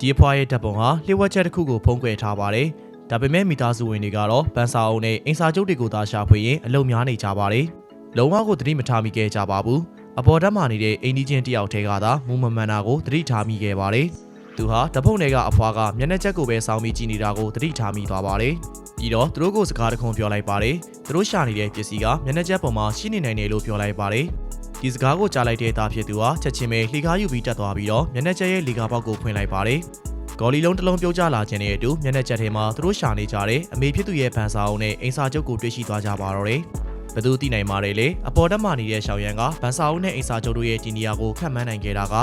ဒီအဖွားရဲ့ဓာတ်ပုံဟာလျှို့ဝှက်ချက်တစ်ခုကိုဖုံးကွယ်ထားပါတယ်ဒါပေမဲ့မိသားစုဝင်တွေကတော့ပန်းစာအုပ်နဲ့အင်စာချုပ်တွေကိုသာရှာဖွေရင်အလုံများနေကြပါတယ်လုံးဝကိုသတိမထားမိခဲ့ကြပါဘူးအပေါ်ဓာတ်မှနေတဲ့အိန္ဒိချင်းတယောက်ထဲကသာမူမမှန်တာကိုသတိထားမိခဲ့ပါတယ်သူဟာဓာတ်ပုံတွေကအဖွားကမျက်နှာချက်ကိုပဲစောင်းပြီးကြည့်နေတာကိုသတိထားမိသွားပါတယ်ပြီးတော့သူတို့ကိုစကားတခုံပြောလိုက်ပါတယ်သူတို့ရှာနေတဲ့ပစ္စည်းကမျက်နှာချက်ပေါ်မှာရှိနေနိုင်တယ်လို့ပြောလိုက်ပါတယ် ဒီစကားကိုကြားလိုက်တဲ့သားဖြစ်သူဟာချက်ချင်းပဲလှေကားယူပြီးတက်သွားပြီးတော့မျက်နှာချက်ရဲ့လေကားပေါက်ကိုဖွင့်လိုက်ပါတယ်ဂေါ်လီလုံးတစ်လုံးပြုတ်ကျလာခြင်းနဲ့အတူမျက်နှာချက်ထဲမှာသူတို့ရှာနေကြတဲ့အမေဖြစ်သူရဲ့ဖန်စာအုပ်နဲ့အင်စာချုပ်ကိုတွေ့ရှိသွားကြပါတော့တယ်ဘယ်သူသိနိုင်ပါလဲလေအပေါ်တက်မှနေတဲ့ရှောင်းရန်ကဗန်စာအုပ်နဲ့အင်စာချုပ်တို့ရဲ့ဒီနေရာကိုခန့်မှန်းနိုင်ခဲ့တာက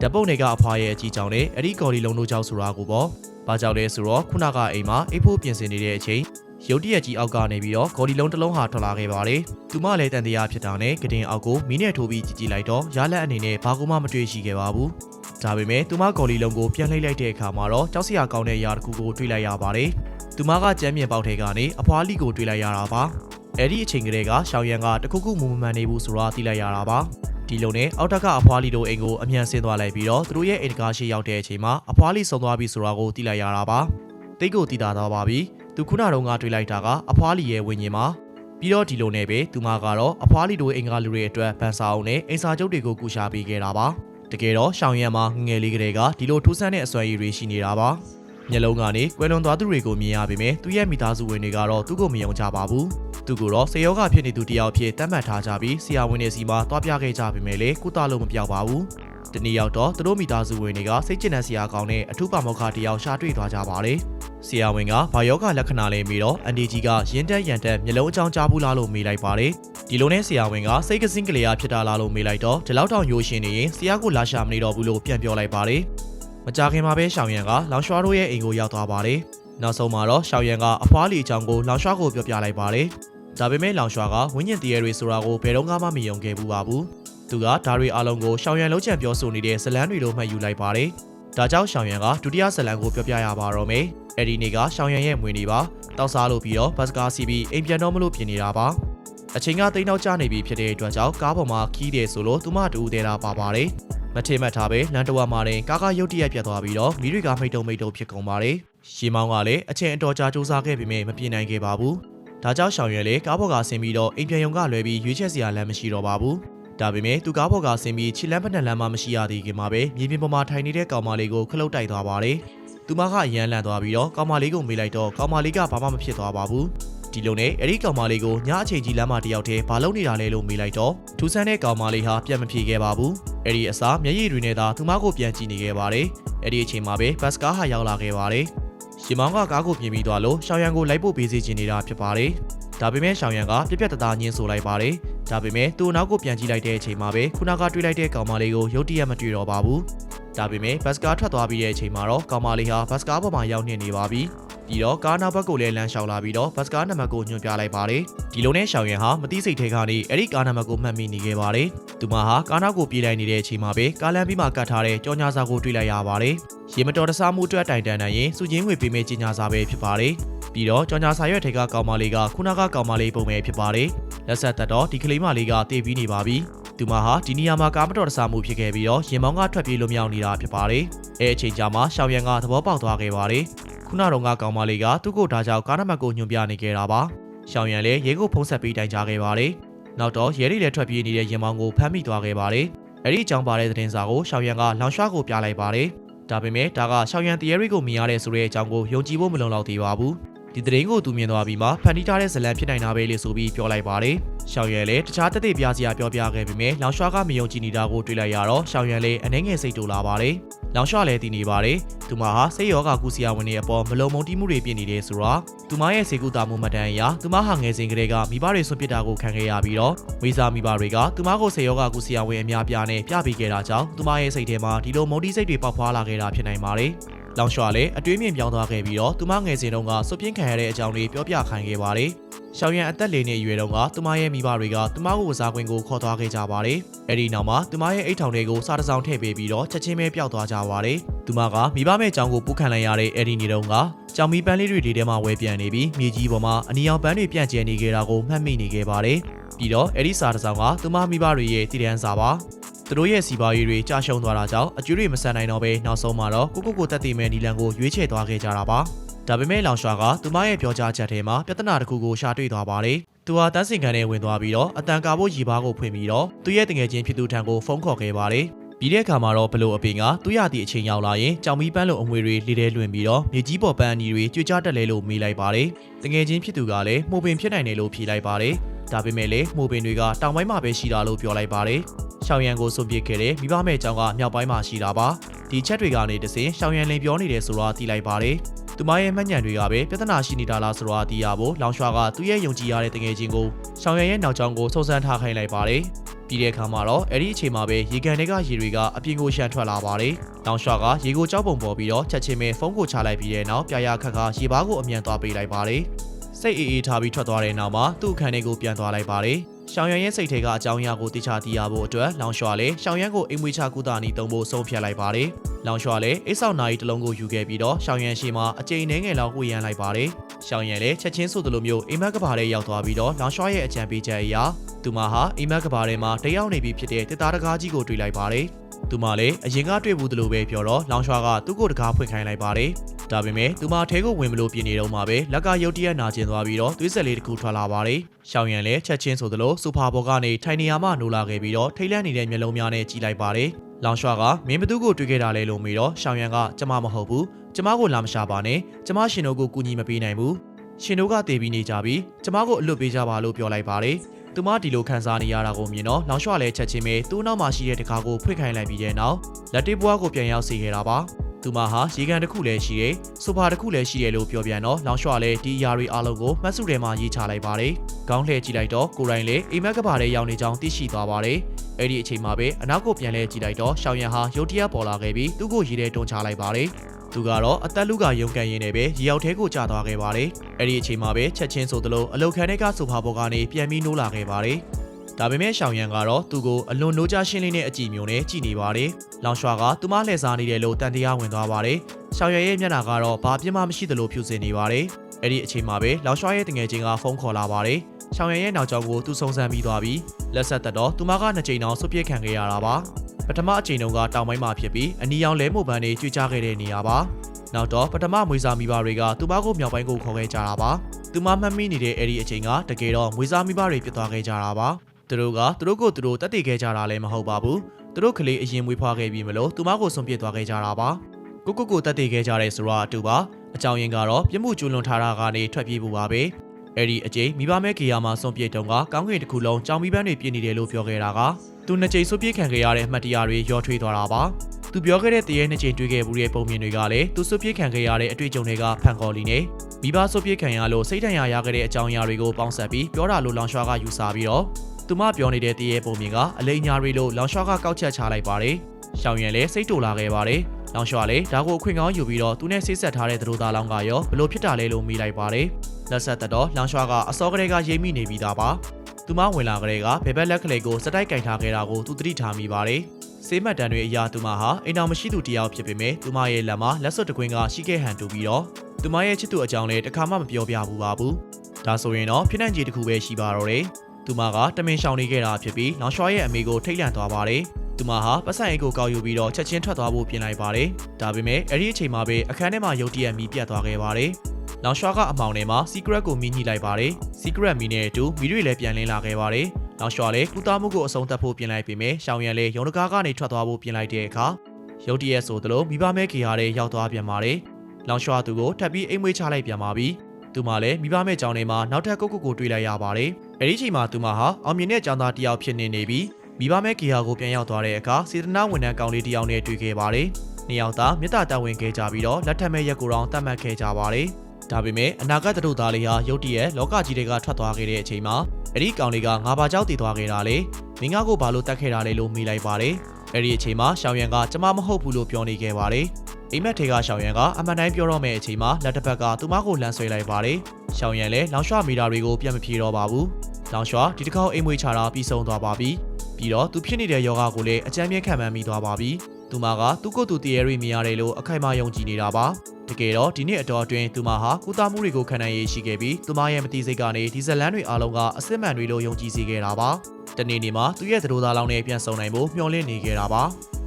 ဓာတ်ပုံတွေကအဖွားရဲ့အကြီးကြောင့်နဲ့အဲ့ဒီဂေါ်လီလုံးတို့ကြောင့်ဆိုတာကိုပေါ့။ဘာကြောင့်လဲဆိုတော့ခုနကအိမ်မှာအိတ်ဖို့ပြင်ဆင်နေတဲ့အချိန် ရုတ်တရက်ကြီးအောက်ကနေပြီးတော့ဂေါ်လီလုံးတစ်လုံးဟာထွက်လာခဲ့ပါတယ်။သူမလည်းတန်တရားဖြစ်တာနဲ့ကတင်အောက်ကိုမီးနဲ့ထိုးပြီးကြည့်ကြည့်လိုက်တော့ရလက်အနေနဲ့ဘာကူမှမတွေ့ရှိခဲ့ပါဘူး။ဒါပေမဲ့သူမဂေါ်လီလုံးကိုပြန်လှိမ့်လိုက်တဲ့အခါမှာတော့ကြောက်စရာကောင်းတဲ့အရာတစ်ခုကိုတွေ့လိုက်ရပါတယ်။သူမကကြမ်းမြင်ပေါက်ထဲကနေအဖွားလီကိုတွေ့လိုက်ရတာပါ။အဲ့ဒီအချိန်ကလေးကရှောင်းရန်ကတခုခုမူမမှန်နေဘူးဆိုတာသိလိုက်ရတာပါ။ဒီလိုနဲ့အောက်တက်ကအဖွားလီတို့အိမ်ကိုအမြန်ဆင်းသွားလိုက်ပြီးတော့သူတို့ရဲ့အိမ်တကားရှိရောက်တဲ့အချိန်မှာအဖွားလီဆုံးသွားပြီဆိုတာကိုသိလိုက်ရတာပါ။တိတ်ကိုတည်တာတော့ပါပြီ။ သူခုနတုန်းကတွေ့လိုက်တာကအဖွားလီရဲ့ဝိညာဉ်မှာပြီးတော့ဒီလိုနဲ့ပဲသူမကတော့အဖွားလီတို့အိမ်ကလူတွေအတွက်ဗန်စာအောင်နဲ့အိမ်စာချုပ်တွေကိုကူရှာပေးခဲ့တာပါ။တကယ်တော့ရှောင်းရံမှာငငယ်လေးကလေးကဒီလိုထူးဆန်းတဲ့အစွမ်းရည်တွေရှိနေတာပါ။မျက်လုံးကနေကွယ်လွန်သွားသူတွေကိုမြင်ရပေမဲ့သူ့ရဲ့မိသားစုဝင်တွေကတော့သူ့ကိုမယုံကြပါဘူး။သူကတော့စေယောဂဖြစ်နေသူတယောက်ဖြစ်တတ်မှတ်ထားကြပြီးဆရာဝန်တွေစီမှာတွားပြခဲ့ကြပေမဲ့လေကုသလို့မပြောက်ပါဘူး။ဒီနေ့ရောက်တော့သူတို့မိသားစုဝင်တွေကစိတ်ကျဉ်တဲ့ဆရာကောင်းနဲ့အထူးပါမောက္ခတယောက်ရှာတွေ့သွားကြပါတယ်။ ဆရာဝန်ကဘာယောဂလက္ခဏာလေးမေးတော့အန်ဒီကြီးကရင်းတက်ရန်တက်မျက်လုံးအကြောင်းကြားဘူးလားလို့မေးလိုက်ပါတယ်။ဒီလိုနဲ့ဆရာဝန်ကစိတ်ကစင်းကလေးအားဖြစ်တာလားလို့မေးလိုက်တော့ဒီလောက်တောင်ရိုးရှင်နေရင်ဆရာကိုလာရှာမနေတော့ဘူးလို့ပြန်ပြောလိုက်ပါတယ်။မကြခင်မှာပဲရှောင်းရန်ကလောင်ရွှာတို့ရဲ့အိမ်ကိုရောက်သွားပါတယ်။နောက်ဆုံးမှာတော့ရှောင်းရန်ကအဖွားလီအကြောင်းကိုလောင်ရွှာကိုပြောပြလိုက်ပါတယ်။ဒါပေမဲ့လောင်ရွှာကဝင်းကျင်တရေတွေဆိုတာကိုဘယ်တော့မှမယုံခဲ့ဘူးပါဘူး။သူကဒါတွေအလုံးကိုရှောင်းရန်လုံးချန်ပြောဆိုနေတဲ့ဇလန်းတွေလိုမှတ်ယူလိုက်ပါတယ်။ဒါကြောင့်ရှောင်းရန်ကဒုတိယဇလန်းကိုပြောပြရပါတော့မယ်။ အဲ့ဒီနေ့ကရှောင်းရန်ရဲ့မွေနေပါတောက်စားလို့ပြီးတော့ဘတ်စကားစီးပြီးအိမ်ပြန်တော့မလို့ပြင်နေတာပါ။အချိန်ကတိတ်နောက်ကျနေပြီဖြစ်တဲ့အတွက်ကြောင့်ကားပေါ်မှာခီးတယ်ဆိုလို့သူမတူသေးတာပါပါတယ်။မထေမတ်ထားပဲလန်တဝါမှာတင်ကားကရုတ်တရက်ပြတ်သွားပြီးတော့မိတွေကမိတ်တုံမိတ်တုံဖြစ်ကုန်ပါတယ်။ရှီမောင်းကလည်းအချိန်အတော်ကြာစူးစမ်းခဲ့ပေမဲ့မပြင်နိုင်ခဲ့ပါဘူး။ဒါကြောင့်ရှောင်းရွယ်လေကားပေါ်ကဆင်းပြီးတော့အိမ်ပြန်ရုံကလွဲပြီးရွေးချက်စရာလမ်းမရှိတော့ပါဘူး။ဒါပေမဲ့သူကားပေါ်ကဆင်းပြီးခြေလမ်းပနက်လမ်းမှမရှိရသေးခင်မှာပဲမြေပြင်ပေါ်မှာထိုင်နေတဲ့ကောင်မလေးကိုခလုတ်တိုက်သွားပါတယ်။ သူမကအရန်လန့်သွားပြီးတော့ကောင်မလေးကိုမေးလိုက်တော့ကောင်မလေးကဘာမှမဖြစ်သွားပါဘူး။ဒီလိုနဲ့အဲ့ဒီကောင်မလေးကိုညအချိန်ကြီးလမ်းမှာတယောက်တည်းဘာလုပ်နေတာလဲလို့မေးလိုက်တော့ထူးဆန်းတဲ့ကောင်မလေးဟာပြန်မဖြေခဲ့ပါဘူး။အဲ့ဒီအစားမျက်ရည်တွေနဲ့သာသူမကိုပြန်ကြည့်နေခဲ့ပါတယ်။အဲ့ဒီအချိန်မှာပဲဘတ်စကားဟာရောက်လာခဲ့ပါတယ်။ရှင်မောင်ကကားကိုပြင်ပြီးသွားလို့ရှောင်းရန်ကိုလိုက်ဖို့ပေးစီချင်နေတာဖြစ်ပါတယ်။ဒါပေမဲ့ရှောင်းရန်ကပြက်ပြက်တသားညင်းဆိုလိုက်ပါတယ်။ ဒါပေမဲ့သူ့နောက်ကိုပြန်ကြည့်လိုက်တဲ့အချိန်မှာပဲခုနကတွေ့လိုက်တဲ့ကောင်မလေးကိုရုတ်တရက်မတွေ့တော့ပါဘူး။ဒါပေမဲ့ဘတ်စကားထွက်သွားပြီးတဲ့အချိန်မှာတော့ကောင်မလေးဟာဘတ်စကားပေါ်မှာရောက်နေနေပါပြီ။ပြီးတော့ကားနောက်ဘက်ကိုလည်းလမ်းလျှောက်လာပြီးတော့ဘတ်စကားနံပါတ်ကိုညွှန်ပြလိုက်ပါတယ်။ဒီလိုနဲ့ရှောင်းရန်ဟာမသိစိတ်ထဲကနေအဲ့ဒီကားနံပါတ်ကိုမှတ်မိနေခဲ့ပါတယ်။သူမဟာကားနောက်ကိုပြေးလိုက်နေတဲ့အချိန်မှာပဲကားလမ်းပြီးမှကတ်ထားတဲ့ကြော်ညာစာကိုတွေ့လိုက်ရပါတယ်။ရေမတော်တဆမှုအတွက်တိုင်တန်နိုင်ရင်စုချင်းငွေပေးမယ့်ကြေညာစာပဲဖြစ်ပါတယ်။ပြီးတော့ကြော်ညာစာရွက်ထဲကကောင်မလေးကခုနကကောင်မလေးပုံပဲဖြစ်ပါတယ်။ လက်ဆက်သက်တော့ဒီကလေးမလေးကတည်ပြီးနေပါပြီ။သူမဟာဒီနေရာမှာကားမတော်တဆမှုဖြစ်ခဲ့ပြီးတော့ရင်မောင်းကထွက်ပြေးလွတ်မြောက်နေတာဖြစ်ပါတယ်။အဲအချိန်ကြာမှရှောင်းရန်ကသဘောပေါက်သွားခဲ့ပါတယ်။ခုနတုန်းကကောင်မလေးကသူ့ကိုဒါကြောင့်ကားနံပါတ်ကိုညွှန်ပြနေခဲ့တာပါ။ရှောင်းရန်လည်းရဲကိုဖုံးဆက်ပြီးတိုင်ကြားခဲ့ပါတယ်။နောက်တော့ရဲတွေလည်းထွက်ပြေးနေတဲ့ရင်မောင်းကိုဖမ်းမိသွားခဲ့ပါတယ်။အဲ့ဒီအကြောင်းပါတဲ့သတင်းစာကိုရှောင်းရန်ကလောင်ရွှာကိုပြလိုက်ပါတယ်။ဒါပေမဲ့ဒါကရှောင်းရန်တရေရီကိုမြင်ရတဲ့ဆိုတဲ့အကြောင်းကိုယုံကြည်ဖို့မလုံလောက်သေးပါဘူး။ ဒီသတင်းကိုသူမြင်သွားပြီးမှဖန်တီးထားတဲ့ဇလံဖြစ်နိုင်တာပဲလေဆိုပြီးပြောလိုက်ပါတယ်။ရှောင်းရန်လည်းတခြားတက်တဲ့ပြားစရာပြောပြခဲ့ပေမဲ့လောင်ရွှာကမယုံကြည်နေတာကိုတွေ့လိုက်ရတော့ရှောင်းရန်လည်းအနေငယ်စိတ်တူလာပါတယ်။လောင်ရွှာလည်းတည်နေပါတယ်။သူမဟာစိတ်ရောဂါကူစီယာဝင်တွေအပေါ်မလုံမုံတီးမှုတွေဖြစ်နေတယ်ဆိုတော့သူမရဲ့စေကူတာမှုမှတ်တမ်းအရသူမဟာငယ်စဉ်ကလေးကမိဘတွေဆွန့်ပစ်တာကိုခံခဲ့ရပြီးတော့ဝေစာမိဘတွေကသူမကိုစေရောဂါကူစီယာဝင်အများပြားနဲ့ပြပေးခဲ့တာကြောင့်သူမရဲ့စိတ်ထဲမှာဒီလိုမုံတီးစိတ်တွေပေါက်ဖွားလာခဲ့တာဖြစ်နိုင်ပါတယ်။ လောင်ရွှာလည်းအတွေးမြင်ပြောင်းသွားခဲ့ပြီးတော့သူမငယ်စဉ်တုန်းကစွန့်ပစ်ခံရတဲ့အကြောင်းလေးပြောပြခိုင်းခဲ့ပါတယ်။ရှောင်းရန်အသက်လေးနှစ်အရွယ်တုန်းကသူမရဲ့မိဘတွေကသူမကိုဝစားခွင့်ကိုခေါ်သွားခဲ့ကြပါတယ်။အဲဒီနောက်မှာသူမရဲ့အိတ်ထောင်တွေကိုစားတစောင်းထည့်ပေးပြီးတော့ချက်ချင်းပဲပျောက်သွားကြပါတယ်။သူမကမိဘမဲ့ကြောင်ကိုပူးခံလိုက်ရတဲ့အဲဒီနေ့တုန်းကကြောင်မီပန်းလေးတွေဒီထဲမှာဝဲပြန်နေပြီးမြေကြီးပေါ်မှာအနီရောင်ပန်းတွေပြန့်ကျဲနေခဲ့တာကိုမှတ်မိနေခဲ့ပါတယ်။ပြီးတော့အဲဒီစားတစောင်းကသူမမိဘတွေရဲ့တည်တန်းစာပါ။ သူတို့ရဲ့စီပွားရေးတွေကြာရှုံးသွားတာကြောင့်အကျွေးတွေမဆန်နိုင်တော့ဘဲနောက်ဆုံးမှာတော့ကိုကိုကိုတက်တည်မဲ့နီလန်ကိုရွေးချယ်သွားခဲ့ကြတာပါဒါပေမဲ့လောင်ရွှာကသူမရဲ့ပြောကြားချက်ထဲမှာပြဿနာတစ်ခုကိုရှာတွေ့သွားပါတယ်သူဟာတန်းစင်ကန်ထဲဝင်သွားပြီးတော့အတန်ကာဖို့ရီပါးကိုဖွင့်ပြီးတော့သူ့ရဲ့တငယ်ချင်းဖြစ်သူထံကိုဖုန်းခေါ်ခဲ့ပါတယ်ပြီးတဲ့အခါမှာတော့ဘလို့အပင်ကသူ့ရသည့်အချိန်ရောက်လာရင်ကြောင်မီပန်းလိုအငွေတွေလေထဲလွင်ပြီးတော့မြေကြီးပေါ်ပန်းအနီတွေကြွေကြားတက်လဲလို့မေးလိုက်ပါတယ်တငယ်ချင်းဖြစ်သူကလည်းမှုပင်ဖြစ်နိုင်တယ်လို့ဖြေလိုက်ပါတယ်ဒါပေမဲ့လည်းမှုပင်တွေကတောင်ပိုင်းမှာပဲရှိတာလို့ပြောလိုက်ပါတယ် ရှောင်းရန်ကိုစွန့်ပစ်ခဲ့တဲ့မိဘမဲ့ကျောင်းကမြောက်ပိုင်းမှာရှိတာပါဒီချက်တွေကနေတစဉ်ရှောင်းရန်လင်ပြောနေတယ်ဆိုတော့သိလိုက်ပါတယ်သူမရဲ့မှတ်ညံတွေကပဲပြဿနာရှိနေတာလားဆိုတော့သိရဖို့လောင်ရွှာကသူ့ရဲ့ယုံကြည်ရတဲ့တငယ်ချင်းကိုရှောင်းရန်ရဲ့နောက်ကျောင်းကိုစုံစမ်းထားခိုင်းလိုက်ပါတယ်ပြီးတဲ့အခါမှာတော့အဲ့ဒီအချိန်မှာပဲရေကန်တွေကရေတွေကအပြင်ကိုရှန်ထွက်လာပါတယ်။တောင်ရွှာကရေကိုကြောက်ပုံပေါ်ပြီးတော့ချက်ချင်းပဲဖုန်းကိုချလိုက်ပြီးတဲ့နောက်ပြာရခက်ခါရေပါးကိုအမြန်သွားပေးလိုက်ပါတယ်။စိတ်အေးအေးထားပြီးထွက်သွားတဲ့နောက်မှာသူ့အခန်းထဲကိုပြန်သွားလိုက်ပါတယ်။ ရှောင်းရန်ရဲ့စိတ်ထဲကအကြောင်းအရာကိုတိကျသိရဖို့အတွက်လောင်ရွှာလည်းရှောင်းရန်ကိုအိမ်မွေးချကူတာနီတုံဖို့ဆုံးဖြတ်လိုက်ပါတယ်။လောင်ရွှာလည်းအိတ်ဆောက်နာရီတစ်လုံးကိုယူခဲ့ပြီးတော့ရှောင်းရန်ရှိမှအကြိမ်နှဲငယ်လောက်ဝေရန်လိုက်ပါတယ်။ရှောင်းရန်လည်းချက်ချင်းဆိုသလိုမျိုးအိမ်မက်ကဘာထဲရောက်သွားပြီးတော့လောင်ရွှာရဲ့အကြံပေးချက်အရာသူမဟာအိမ်မက်ကဘာထဲမှာတယောက်နေပြီဖြစ်တဲ့တစ်သားတကားကြီးကိုတွေ့လိုက်ပါတယ်။သူမလည်းအရင်ကတွေ့ဘူးသလိုပဲပြောတော့လောင်ရွှာကသူ့ကိုတကားဖွင့်ခိုင်းလိုက်ပါတယ်။ ဒါပေမဲ့သူမထဲကိုဝင်မလို့ပြင်နေတော့မှပဲလက်ကရုတ်တရက်နာကျင်သွားပြီးတော့သွေးဆက်လေးတစ်ခုထွက်လာပါတယ်။ရှောင်းရန်လည်းချက်ချင်းဆိုသလိုစူဖာဘော်ကနေထိုင်နေရာမှနိုးလာခဲ့ပြီးတော့ထိတ်လန့်နေတဲ့မျက်လုံးများနဲ့ကြည့်လိုက်ပါတယ်။လောင်ရွှာကမင်းဘသူကိုတွေ့ခဲ့တာလဲလို့မေးတော့ရှောင်းရန်ကကျမမဟုတ်ဘူး။ကျမကိုလာမရှာပါနဲ့။ကျမရှင်တို့ကိုကူညီမပေးနိုင်ဘူး။ရှင်တို့ကတည်ပြီးနေကြပြီးကျမကိုအလွတ်ပေးကြပါလို့ပြောလိုက်ပါတယ်။သူမဒီလိုခံစားနေရတာကိုမြင်တော့လောင်ရွှာလည်းချက်ချင်းပဲသူ့နောက်မှာရှိတဲ့တကားကိုဖွင့်ခိုင်းလိုက်ပြီးတဲ့နောက်လက်တေးပွားကိုပြန်ရောက်စေခဲ့တာပါ။ သူမဟာရေကန်တစ်ခုလည်းရှိတယ်။ဆိုဖာတစ်ခုလည်းရှိတယ်လို့ပြောပြန်တော့လောင်ရွှာလည်းဒီအရာတွေအားလုံးကိုမှတ်စုထဲမှာရေးချလိုက်ပါတယ်။ခေါင်းလှည့်ကြည့်လိုက်တော့ကိုရိုင်းလည်းအိမ်မက်ကဘာထဲရောက်နေကြောင်းသိရှိသွားပါတယ်။အဲ့ဒီအချိန်မှာပဲအနောက်ကိုပြန်လဲကြည့်လိုက်တော့ရှောင်းရန်ဟာရုတ်တရက်ပေါ်လာခဲ့ပြီးသူ့ကိုရေထဲတွန်းချလိုက်ပါတယ်။သူကတော့အသက်လူကရုံကန်ရင်းနဲ့ပဲရေရောက်ထဲကိုကျသွားခဲ့ပါတယ်။အဲ့ဒီအချိန်မှာပဲချက်ချင်းဆိုသလိုအလုတ်ခန်းထဲကဆိုဖာပေါ်ကနေပြန်ပြီးနိုးလာခဲ့ပါတယ်။ ဒါပေမဲ့ရှောင်းရန်ကတော့သူ့ကိုအလွန်နိုးကြရှင်းလင်းတဲ့အကြည့်မျိုးနဲ့ကြည်နေပါတယ်။လောင်ရွှာကသူမလှည့်စားနေတယ်လို့တန်တရားဝင်သွားပါတယ်။ရှောင်းရန်ရဲ့မျက်နှာကတော့ဘာပြင်းမှမရှိသလိုဖြူစင်နေပါတယ်။အဲ့ဒီအချိန်မှာပဲလောင်ရွှာရဲ့တငယ်ချင်းကဖုန်းခေါ်လာပါတယ်။ရှောင်းရန်ရဲ့နောက်ကျောကိုသူစုံစမ်းပြီးသွားပြီးလက်ဆက်သက်တော့သူမကနှစ်ကြိမ်အောင်ဆွပြစ်ခံခဲ့ရတာပါ။ပထမအချိန်တုန်းကတောင်ပိုင်းမှာဖြစ်ပြီးအနီရောင်လဲမို့ပန်းတွေကျွေးကြခဲ့တဲ့နေရာပါ။နောက်တော့ပထမမွေးစားမိဘတွေကသူမကိုမြောက်ပိုင်းကိုခေါ်ခဲ့ကြတာပါ။သူမမှတ်မိနေတဲ့အဲ့ဒီအချိန်ကတကယ်တော့မွေးစားမိဘတွေပြစ်သွားခဲ့ကြတာပါ။ သူတို့ကသူတို့ကိုသူတို့တက်တည်ခဲ့ကြတာလည်းမဟုတ်ပါဘူး။သူတို့ကလေးအရင်မွေးဖွားခဲ့ပြီးမလို့သူမကိုဆုံးပြစ်သွားခဲ့ကြတာပါ။ကိုကိုကိုတက်တည်ခဲ့ကြတဲ့ဆိုတော့အတူပါ။အကြောင်းရင်းကတော့ပြစ်မှုကျူးလွန်ထားတာကနေထွက်ပြေးဖို့ပါပဲ။အဲ့ဒီအချိန်မိဘမဲကေယာမှာဆုံးပြစ်တုံးကကောင်းကင်တစ်ခုလုံးကြောင်မိပန်းတွေပြင်းနေတယ်လို့ပြောခဲ့တာကသူနှစ်ကြိမ်ဆုံးပြစ်ခံခဲ့ရတဲ့အမှတ်တရတွေရောထွေးသွားတာပါ။သူပြောခဲ့တဲ့တရေနှစ်ကြိမ်တွေ့ခဲ့မှုရဲ့ပုံမြင်တွေကလည်းသူစွပ်ပြစ်ခံခဲ့ရတဲ့အတွေ့အကြုံတွေကဖန်ခေါ်လီနေမိဘစွပ်ပြစ်ခံရလို့စိတ်ဒဏ်ရာရခဲ့တဲ့အကြောင်းအရာတွေကိုပေါင်းစပ်ပြီးပြောတာလို့လောင်ရွှာကယူဆပြီးတော့ သူမပြောနေတဲ့တရေပုံမြင်ကအလိညာတွေလို့လောင်ရွှာကကောက်ချက်ချလိုက်ပါတယ်။ရှောင်းရန်လည်းစိတ်တူလာခဲ့ပါတယ်။လောင်ရွှာလည်းဒါကိုအခွင့်ကောင်းယူပြီးတော့သူနဲ့ဆေးဆက်ထားတဲ့သူတို့သားလောင်းကရောဘလို့ဖြစ်တာလဲလို့မေးလိုက်ပါတယ်။လက်ဆက်သက်တော့လောင်ရွှာကအစောကလေးကရိပ်မိနေပြီးသားပါ။သူမဝင်လာကလေးကဘယ်ဘက်လက်ကလေးကိုစတိုက်ကင်ထားခဲ့တာကိုသူသတိထားမိပါတယ်။စေးမှတ်တံတွေအရာသူမဟာအိမ်တော်မရှိသူတယောက်ဖြစ်ပေမဲ့သူမရဲ့လက်မှာလက်စွပ်တစ်ကွင်းကရှိခဲ့ဟန်တူပြီးတော့သူမရဲ့ချစ်သူအကြောင်းလည်းတခါမှမပြောပြဘူးပါဘူး။ဒါဆိုရင်တော့ဖြစ်နိုင်ခြေတစ်ခုပဲရှိပါတော့တယ်။ သူမကတမင်ရှောင်နေခဲ့တာဖြစ်ပြီးလောင်ရွှာရဲ့အမေကိုထိတ်လန့်သွားပါတယ်။သူမဟာပတ်စံအိတ်ကိုကောက်ယူပြီးတော့ချက်ချင်းထွက်သွားဖို့ပြင်လိုက်ပါတယ်။ဒါပေမဲ့အဲ့ဒီအချိန်မှာပဲအခန်းထဲမှာရုတ်တရက်မီးပြတ်သွားခဲ့ပါတယ်။လောင်ရွှာကအမောင်ထဲမှာ secret ကိုမီးညှိလိုက်ပါတယ်။ secret မီးနဲ့အတူမီးတွေလည်းပြန်လင်းလာခဲ့ပါတယ်။လောင်ရွှာလည်းကုသမှုကိုအဆုံးသတ်ဖို့ပြင်လိုက်ပေမဲ့ရှောင်ရန်လည်းရုံတကားကနေထွက်သွားဖို့ပြင်လိုက်တဲ့အခါရုတ်တရက်ဆိုသလိုမိဘမဲခေဟာတဲ့ရောက်သွားပြန်ပါတယ်။လောင်ရွှာသူကိုထပ်ပြီးအိမ်မွေးချလိုက်ပြန်ပါပြီ။ သူမလည်းမိဘမဲကြောင်ထဲမှာနောက်ထပ်ကုတ်ကုတ်ကိုတွေ့လိုက်ရပါတယ်။အဲဒီချိန်မှာသူမဟာအောင်မြင်တဲ့ကျောင်းသားတစ်ယောက်ဖြစ်နေနေပြီးမိဘမဲကေဟာကိုပြန်ရောက်သွားတဲ့အခါစေတနာဝန်ထမ်းကောင်လေးတစ်ယောက်နဲ့တွေ့ခဲ့ပါတယ်။နှစ်ယောက်သားမြတ်တာတာဝန်ခဲ့ကြပြီးတော့လက်ထက်မဲ့ရက်ကိုတောင်တတ်မှတ်ခဲ့ကြပါတယ်။ဒါပေမဲ့အနာဂတ်တတို့သားလေးဟာရုတ်တရက်လောကကြီးတွေကထွက်သွားခဲ့တဲ့အချိန်မှာအဲ့ဒီကောင်လေးကငါဘာကြောက်တည်သွားခဲ့တာလေ။မင်းငါကိုဘာလို့တတ်ခဲ့တာလဲလို့မေးလိုက်ပါတယ်။အဲ့ဒီအချိန်မှာရှောင်းရန်ကကျမမဟုတ်ဘူးလို့ပြောနေခဲ့ပါတယ်။ အိမ်မက်ထေကရှောင်းရန်ကအမှန်တိုင်းပြောတော့မယ့်အချိန်မှာလက်တစ်ဖက်ကသူမကိုလှမ်းဆွဲလိုက်ပါတယ်။ရှောင်းရန်လည်းလောင်ရွှမီတာတွေကိုပြန်မပြေတော့ပါဘူး။လောင်ရွှဒီတစ်ခေါက်အိမ်မွေးချတာပြီးဆုံးသွားပါပြီ။ပြီးတော့သူဖြစ်နေတဲ့ယောဂကိုလည်းအကြမ်းမြင့်ခံမှန်းမိသွားပါပြီ။သူမကသူ့ကိုယ်သူတည်ရရီမြင်ရတယ်လို့အခိုင်အမာယုံကြည်နေတာပါ။တကယ်တော့ဒီနှစ်အတော်အတွင်းသူမဟာကုသမှုတွေကိုခံနိုင်ရရှိခဲ့ပြီးသူမရဲ့မတိစိတ်ကနေဒီဇလန်တွေအားလုံးကအစစ်မှန်တွေလို့ယုံကြည်စေခဲ့တာပါတနေ့နေ့မှာသူ့ရဲ့သတို့သားလောင်းနဲ့ပြန်ဆုံနိုင်ဖို့မျှော်လင့်နေခဲ့တာပါ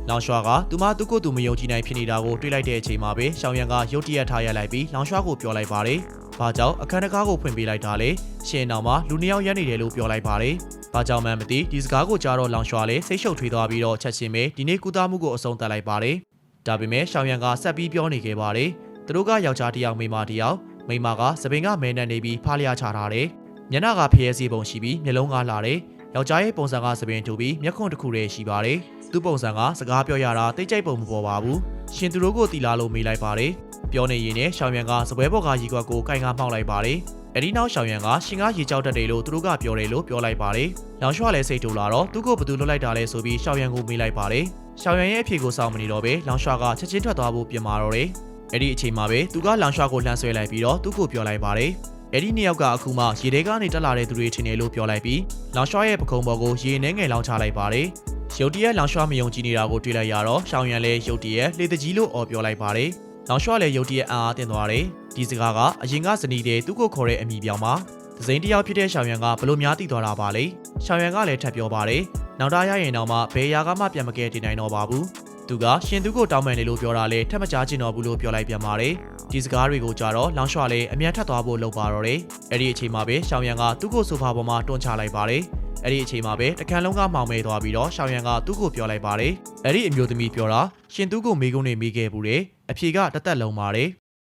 လောင်ရွှာကသူမသူ့ကိုယ်သူမယုံကြည်နိုင်ဖြစ်နေတာကိုတွေ့လိုက်တဲ့အချိန်မှာပဲရှောင်းရန်ကရုတ်တရက်ထားရလိုက်ပြီးလောင်ရွှာကိုပြောလိုက်ပါတယ်။ဘာကြောင့်အခန်းတကားကိုဖွင့်ပေးလိုက်တာလဲ။ရှင်အောင်မှာလူနှစ်ယောက်ရက်နေတယ်လို့ပြောလိုက်ပါတယ်။ဘာကြောင့်မှမသိဒီစကားကိုကြားတော့လောင်ရွှာလည်းစိတ်ရှုပ်ထွေးသွားပြီးတော့ချက်ချင်းပဲဒီနေ့ကုသမှုကိုအဆုံးသတ်လိုက်ပါတယ်။ဒါပေမဲ့ရှောင်းရန်ကဆက်ပြီးပြောနေခဲ့ပါတယ်။သူတို့ကယောက်ျားတစ်ယောက်မိန်းမတစ်ယောက်မိန်းမကသပင်ကမဲနံနေပြီးဖားလျားချထားတယ်။မျက်နှာကဖျဲစီပုံရှိပြီးမျက်လုံးကလာတယ်။ယောက်ျားရဲ့ပုံစံကသပင်တူပြီးမျက်ခွန်းတစ်ခုတည်းရှိပါတယ်။ သူ့ပုံစံကစကားပြောရတာတိတ်ကြိုက်ပုံမပေါ်ပါဘူး။ရှင်သူတို့ကိုတီလာလို့မေးလိုက်ပါတယ်။ပြောနေရင်နဲ့ရှောင်းရန်ကစပွဲပေါ်ကရီကွက်ကိုကင်ကမှောက်လိုက်ပါတယ်။အဲဒီနောက်ရှောင်းရန်ကရှင်ကရေကြောက်တတ်တယ်လို့သူတို့ကပြောတယ်လို့ပြောလိုက်ပါတယ်။လောင်ရွှာလည်းစိတ်တူလာတော့သူ့ကိုဘသူလွတ်လိုက်တာလဲဆိုပြီးရှောင်းရန်ကိုမေးလိုက်ပါတယ်။ရှောင်းရန်ရဲ့အဖြေကိုစောင့်မနေတော့ပဲလောင်ရွှာကချက်ချင်းထွက်သွားဖို့ပြင်မာတော့တယ်။အဲ့ဒီအချိန်မှာပဲသူကလောင်ရွှာကိုလှမ်းဆွဲလိုက်ပြီးတော့သူ့ကိုပြောလိုက်ပါတယ်။အဲ့ဒီနှစ်ယောက်ကအခုမှရေထဲကနေတက်လာတဲ့သူတွေထင်တယ်လို့ပြောလိုက်ပြီးလောင်ရွှာရဲ့ပခုံးပေါ်ကိုရေနှဲငယ်လောင်ချလိုက်ပါတယ်။ ရုတ်တရက်လောင်ရွှာမယုံကြည်နေတာကိုတွေ့လိုက်ရတော့ရှောင်းရန်လည်းရုတ်တရက်လေတကြီးလို့អော်ပြောလိုက်ပါတယ်။လောင်ရွှာလည်းရုတ်တရက်အံ့အားတင်သွားတယ်။ဒီစကားကအရင်ကဇနီးတဲ့သူ့ကိုခေါ်တဲ့အမိပြောင်မှာဒဇိန်တယောက်ဖြစ်တဲ့ရှောင်းရန်ကဘလို့များတည်သွားတာပါလေ။ရှောင်းရန်ကလည်းထပ်ပြောပါတယ်။နောက်တာရရင်တော့မှဘယ်ရာကမှပြန်မကဲတင်နိုင်တော့ပါဘူး။သူကရှင်သူကိုတောင်းပန်နေလို့ပြောတာလေထပ်မကြားချင်တော့ဘူးလို့ပြောလိုက်ပြန်ပါတယ်။ဒီစကားတွေကိုကြတော့လောင်ရွှာလည်းအမျက်ထပ်သွားဖို့လုပ်ပါတော့တယ်။အဲ့ဒီအချိန်မှာပဲရှောင်းရန်ကသူ့ကိုဆိုဖာပေါ်မှာတွန်းချလိုက်ပါတယ်။ အဲ့ဒီအချိန်မှာပဲတခန်းလုံးကမှောင်မဲသွားပြီးတော့ရှောင်းရန်ကသူ့ကိုပြောလိုက်ပါတယ်။အဲ့ဒီအမျိုးသမီးပြောတာရှင်သူ့ကိုမိကုန်းနေမိခဲ့ဘူးတယ်။အဖြေကတသက်လုံးပါတယ်